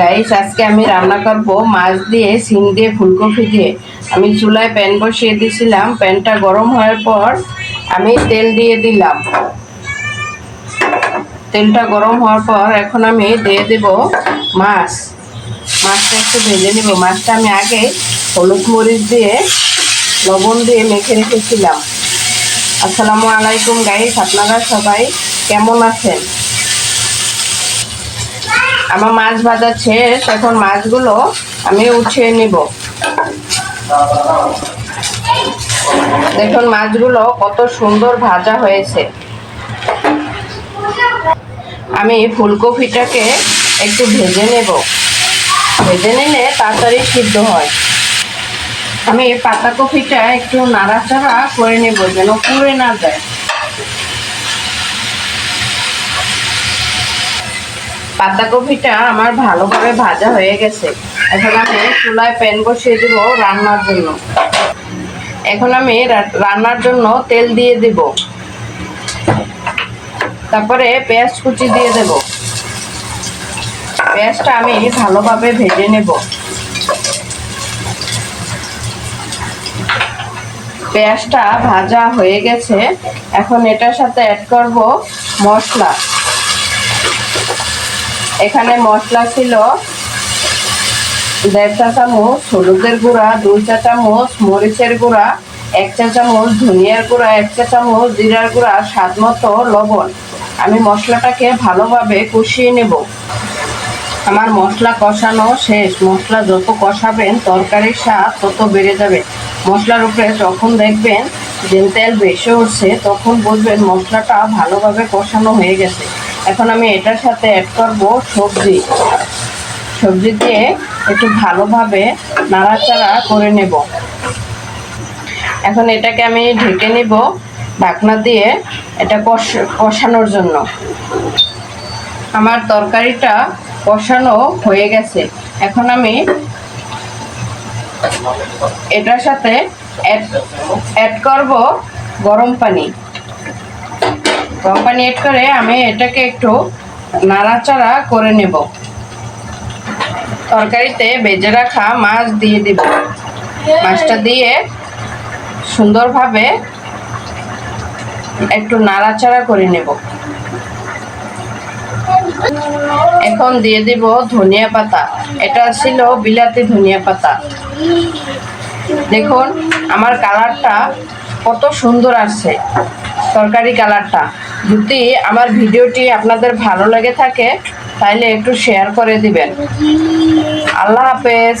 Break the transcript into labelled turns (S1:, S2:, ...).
S1: Guys আজকে আমি রান্না করব মাছ দিয়ে সিম দিয়ে ফুলকপি দিয়ে। আমি চুলায় প্যান বসিয়ে দিয়েছিলাম প্যানটা গরম হওয়ার পর আমি তেল দিয়ে দিলাম। তেলটা গরম হওয়ার পর এখন আমি দিয়ে দেব মাছ। মাছটা একটু ভেজে নেব। মাছটা আমি আগে হলুদ মরিচ দিয়ে, লবণ দিয়ে মেখে রেখেছিলাম। আসসালামু আলাইকুম গাইস আপনারা সবাই কেমন আছেন? আমার মাছ ভাজা শেষ, এখন মাছগুলো আমি উঠিয়ে নিব। দেখুন মাছগুলো কত সুন্দর ভাজা হয়েছে। আমি ফুলকপিটাকে একটু ভেজে নেব। ভেজে নিলে তাড়াতাড়ি সিদ্ধ হয়। আমি পাতাকপিটা একটু নাড়াচাড়া করে নেব যেন পুড়ে না যায়। পাতাকপিটা আমার ভালোভাবে ভাজা হয়ে গেছে। এখন আমি চুলায় প্যান বসিয়ে দেব রান্নার জন্য। এখন আমি রান্নার জন্য তেল দিয়ে দেব। তারপরে পেঁয়াজ কুচি দিয়ে দেব। পেঁয়াজটা আমি ভালোভাবে ভেজে নেব। পেঁয়াজটা ভাজা হয়ে গেছে। এখন এটার সাথে অ্যাড করব মশলা। এখানে মশলা ছিল দেড় চা চামচ, হলুদের গুঁড়া, দুই চা চামচ, মরিচের গুঁড়া, এক চা চামচ, ধনিয়ার গুঁড়া, এক চা চামচ, জিরার গুঁড়া, স্বাদ মতো লবণ। আমি মশলাটাকে ভালোভাবে কষিয়ে নেব। আমার মশলা কষানো শেষ। মশলা যত কষাবেন, তরকারির স্বাদ তত বেড়ে যাবে। মশলার উপরে যখন দেখবেন যে তেল বেশি উঠছে, তখন বুঝবেন মশলাটা ভালোভাবে কষানো হয়ে গেছে। এখন আমি এটার সাথে অ্যাড করব সবজি। সবজি দিয়ে একটু ভালোভাবে নাড়াচাড়া করে নেব। এখন এটাকে আমি ঢেকে নেব ঢাকনা দিয়ে এটা কষ, কষানোর জন্য। আমার তরকারিটা কষানো হয়ে গেছে। এখন আমি এটার সাথে অ্যাড করব গরম পানি। গরম পানি অ্যাড করে আমি এটাকে একটু নাড়াচাড়া করে নেব। তরকারিতে বেজে রাখা মাছ দিয়ে দিব। মাছটা দিয়ে সুন্দরভাবে একটু নাড়াচাড়া করে নেব। এখন দিয়ে দিব ধনিয়া পাতা। এটা ছিল বিলাতি ধনিয়া পাতা। দেখুন, আমার কালারটা কত সুন্দর আসছে। তরকারি কালারটা যদি আমার ভিডিওটি আপনাদের ভালো লেগে থাকে তাহলে একটু শেয়ার করে দিবেন। আল্লাহ হাফেজ।